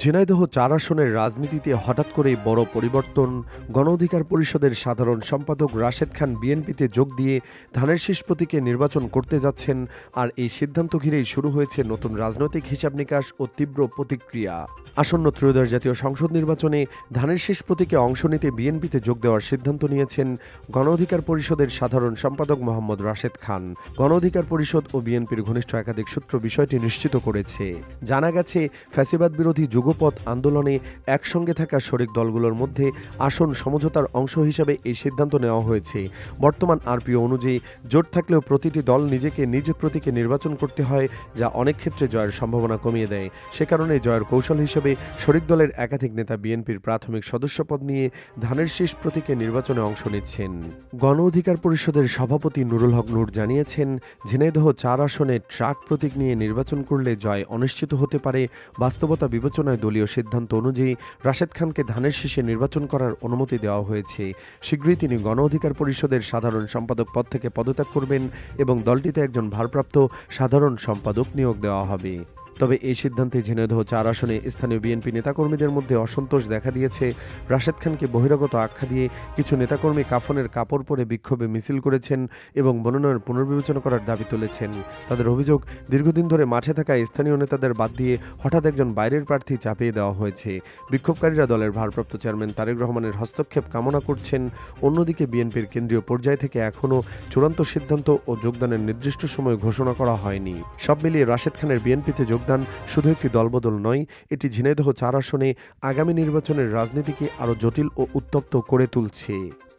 ঝিনাইদহ চার আসনের রাজনীতিতে হঠাৎ করেই বড় পরিবর্তন। গণ অধিকার পরিষদের সাধারণ সম্পাদক রাশেদ খান বিএনপিতে যোগ দিয়ে ধানের শেষ প্রতীকে নির্বাচন করতে যাচ্ছেন, আর এই সিদ্ধান্ত ঘিরেই শুরু হয়েছে নতুন রাজনৈতিক হিসাব নিকাশ ও তীব্র প্রতিক্রিয়া। আসন্ন ত্রয়োদশ জাতীয় সংসদ নির্বাচনে ধানের শেষ প্রতীকে অংশ নিতে বিএনপিতে যোগ দেওয়ার সিদ্ধান্ত নিয়েছেন গণ অধিকার পরিষদের সাধারণ সম্পাদক মোহাম্মদ রাশেদ খান। গণ অধিকার পরিষদ ও বিএনপির ঘনিষ্ঠ একাধিক সূত্র বিষয়টি নিশ্চিত করেছে। জানা গেছে, ফ্যাসিবাদ বিরোধী যুগপথ আন্দোলনে একসঙ্গে থাকা শরিক দলগুলোর মধ্যে আসন সমঝোতার অংশ হিসেবে এই সিদ্ধান্ত নেওয়া হয়েছে। বর্তমান আরপিও অনুযায়ী জোট থাকলেও প্রতিটি দল নিজেকে নিজ প্রতীকে নির্বাচন করতে হয়, যা অনেক ক্ষেত্রে জয়ের সম্ভাবনা কমিয়ে দেয়। সে কারণে জয়ের কৌশল হিসেবে শরিক দলের একাধিক নেতা বিএনপির প্রাথমিক সদস্যপদ নিয়ে ধানের শীষ প্রতীকে নির্বাচনে অংশ নিচ্ছেন। গণ অধিকার পরিষদের সভাপতি নুরুল হক নূর জানিয়েছেন, ঝিনাইদহ চার আসনে ট্রাক প্রতীক নিয়ে নির্বাচন করলে জয় অনিশ্চিত হতে পারে। বাস্তবতা বিবেচনায় দলীয় সিদ্ধান্ত অনুযায়ী রাশেদ খানকে ধানের শীষে নির্বাচন করার অনুমতি দেওয়া হয়েছে। শীঘ্রই তিনি গণ অধিকার পরিষদের সাধারণ সম্পাদক পদ থেকে পদত্যাগ করবেন এবং দলটিতে একজন ভারপ্রাপ্ত সাধারণ সম্পাদক নিয়োগ দেওয়া হবে। তবে এই সিদ্ধান্তে ঝিনাইদহ চার আসনে স্থানীয় বিএনপি নেতাকর্মীদের মধ্যে অসন্তোষ দেখা দিয়েছে। রাশেদ খানকে বহিরাগত আখ্যা দিয়ে কিছু নেতাকর্মী কাফনের কাপড় পরে বিক্ষোভে মিছিল করেছেন এবং মনোনয়ন পুনর্বিবেচনা করার দাবি তুলেছেন। তাদের অভিযোগ, দীর্ঘদিন ধরে মাঠে থাকা স্থানীয় নেতাদের বাদ দিয়ে হঠাৎ একজন বাইরের প্রার্থী চাপিয়ে দেওয়া হয়েছে। বিক্ষোভকারীরা দলের ভারপ্রাপ্ত চেয়ারম্যান তারেক রহমানের হস্তক্ষেপ কামনা করছেন। অন্যদিকে বিএনপির কেন্দ্রীয় পর্যায় থেকে এখনও চূড়ান্ত সিদ্ধান্ত ও যোগদানের নির্দিষ্ট সময় ঘোষণা করা হয়নি। সব মিলিয়ে রাশেদ খানের বিএনপিতে যোগদান শুধু একটি দলবদল নয়, এটি ঝিনাইদহ চার আসনে আগামী নির্বাচনের রাজনীতিকে আরও জটিল ও উত্তপ্ত করে তুলছে।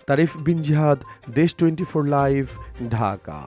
তারিফ বিন জিহাদ, দেশ টোয়েন্টি ফোর লাইভ, ঢাকা।